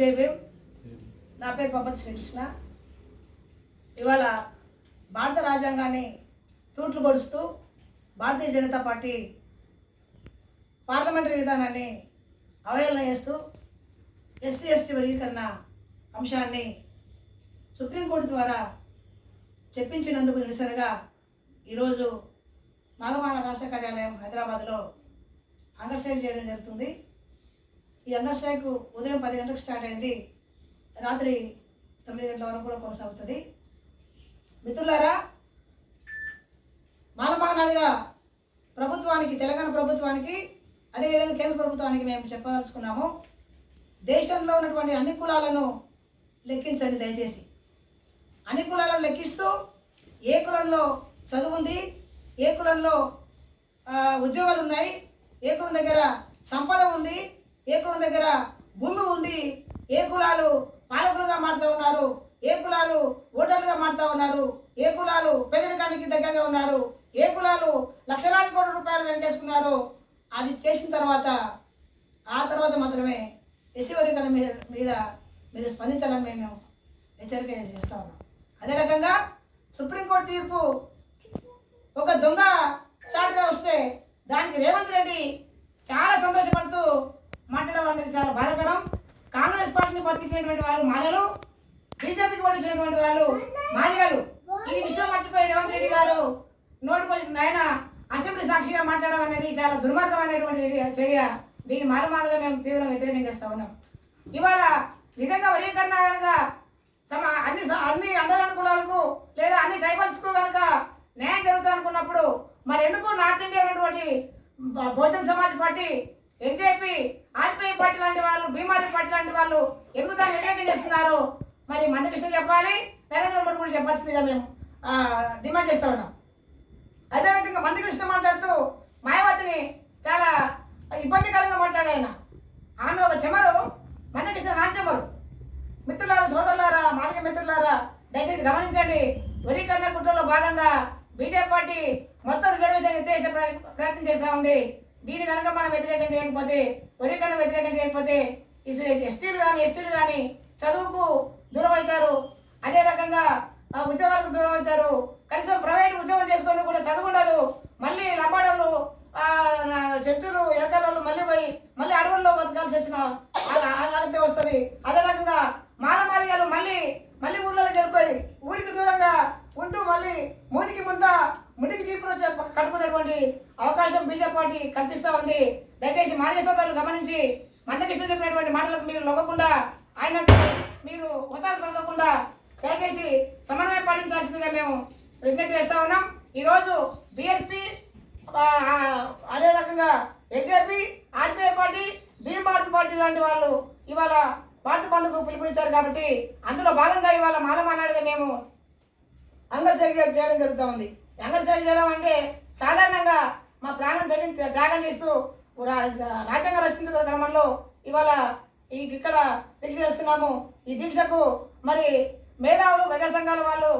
పేరు పంపతి శ్రీకృష్ణ. ఇవాళ భారత రాజ్యాంగాన్ని తూట్లు పొడుస్తూ భారతీయ జనతా పార్టీ పార్లమెంటరీ విధానాన్ని అవహేళన చేస్తూ ఎస్సీ ఎస్టీ వర్గీకరణ అంశాన్ని సుప్రీంకోర్టు ద్వారా చెప్పించినందుకు నిరసనగా ఈరోజు మాలమాన రాష్ట్ర కార్యాలయం హైదరాబాద్లో హంగర్ చేయడం జరుగుతుంది. ఈ అండర్ స్ట్రైక్ ఉదయం పది గంటలకు స్టార్ట్ అయింది. రాత్రి తొమ్మిది గంటల వరకు కూడా కొనసాగుతుంది. మిత్రులారా మానమానాడుగా ప్రభుత్వానికి తెలంగాణ ప్రభుత్వానికి అదేవిధంగా కేంద్ర ప్రభుత్వానికి మేము చెప్పదలుచుకున్నాము దేశంలో ఉన్నటువంటి అన్ని కులాలను లెక్కించండి దయచేసి. అన్ని కులాలను లెక్కిస్తూ ఏ కులంలో చదువు ఉంది ఏ కులంలో ఉద్యోగాలు ఉన్నాయి ఏ కులం దగ్గర సంపద ఉంది ఏ కులం దగ్గర భూమి ఉంది. ఏ కులాలు పాలకులుగా మారుతూ ఉన్నారు. ఏ కులాలు ఓటర్లుగా మారుతూ ఉన్నారు. ఏ కులాలు పేదరికానికి దగ్గరగా ఉన్నారు. ఏ కులాలు లక్షలాది కోట్ల రూపాయలు వెనకేసుకున్నారు. అది చేసిన తర్వాత ఆ తర్వాత మాత్రమే ఎస్సీ వర్గీకరణ మీ- మీద మీరు స్పందించాలని మేము హెచ్చరిక చేస్తా ఉన్నాం. అదే రకంగా సుప్రీంకోర్టు తీర్పు ఒక దొంగ చాటుగా వస్తే దానికి రేవంత్ రెడ్డి చాలా సంతోషపడుతూ మాట్లాడడం అనేది చాలా బాధాకరం. కాంగ్రెస్ పార్టీని బతికించినటువంటి వాళ్ళు మాలలు బీజేపీకి పట్టించినటువంటి వాళ్ళు మాదిగలు. ఈ విషయం మర్చిపోయి రేవంత్ రెడ్డి గారు నోటిపోయి ఆయన అసెంబ్లీ సాక్షిగా మాట్లాడడం అనేది చాలా దుర్మార్గమైనటువంటి చర్య దీన్ని మాలమాలగా మేము తీవ్రంగా వ్యతిరేకం చేస్తా ఉన్నాం. ఇవాళ నిజంగా వర్గీకరణ కనుక సమ అన్ని అన్ని అండరాని కులాలకు లేదా అన్ని ట్రైబల్స్కు కనుక న్యాయం జరుగుతుంది అనుకున్నప్పుడు మరి ఎందుకు నార్త్ ఇండియా ఉన్నటువంటి బ- Bahujan Samaj party LJP RPI party లాంటి వాళ్ళు బీమారీ పార్టీ లాంటి వాళ్ళు ఎందుకు దాన్ని వ్యతిరేకం చేస్తున్నారు? మరి మందకృష్ణ చెప్పాలి నరేంద్ర మోడీ కూడా చెప్పాల్సిందిగా మేము డిమాండ్ చేస్తా ఉన్నాం. అదే రకంగా మందకృష్ణ మాట్లాడుతూ మాయావతిని చాలా ఇబ్బందికరంగా మాట్లాడాయన ఆమె ఒక చెమరు మంది కృష్ణ నా చెమరు. మిత్రులారా సోదరులారా మాదిక మిత్రులారా దయచేసి గమనించండి వరీకరణ కుట్రలో భాగంగా బీజేపీ పార్టీ మొత్తం రిజర్వేషన్ ఎత్తేసే ప్ర- ప్రయత్నం చేస్తా ఉంది. దీని కనుక మనం వ్యతిరేకం చేయకపోతే వరీకరణ వ్యతిరేకం చేయకపోతే ఎస్టీలు కానీ ఎస్సీలు కానీ చదువుకు దూరం అవుతారు అదే రకంగా ఉద్యోగాలకు దూరం అవుతారు కనీసం ప్రైవేట్ ఉద్యోగం చేసుకొని కూడా చదువు ఉండదు మళ్ళీ లంబాడోళ్ళు ఆ, నా చెట్టులు మళ్ళీ పోయి మళ్ళీ అడవుల్లో బతకాల్సి వచ్చిన అలాగే వస్తుంది. అదే రకంగా మానమాలిగాలు మళ్ళీ మళ్ళీ ఊళ్ళోకి వెళ్ళిపోయి ఊరికి దూరంగా ఉంటూ మళ్ళీ మూతికి ముంద ముడికి చీపులు వచ్చే కట్టుకునేటువంటి అవకాశం బీజేపీ పార్టీ కల్పిస్తూ ఉంది. దయచేసి మాదిగ సోదరులు గమనించి మందకృష్ణ చెప్పినటువంటి మాటలకు మీరు లొగకుండా ఆయన మీరు ఉతాసు పలకకుండా దయచేసి సమన్వయం పాటించాల్సిందిగా మేము విజ్ఞప్తి చేస్తా ఉన్నాం. ఈరోజు బీఎస్పీ అదే రకంగా LJP RPI party BMRP party లాంటి వాళ్ళు ఇవాళ భారత బంధుకు పిలుపునిచ్చారు కాబట్టి అందులో భాగంగా ఇవాళ మానమానాడిగా మేము అంగశైలి చేయడం జరుగుతూ ఉంది. అంగశైలి చేయడం అంటే సాధారణంగా మా ప్రాణం తెగి త్యాగం చేస్తూ రాజ్యాంగం రక్షించిన క్రమంలో ఇవాళ ఈ ఇక్కడ దీక్ష చేస్తున్నాము. ఈ దీక్షకు మరి మేధావులు ప్రజా సంఘాల వాళ్ళు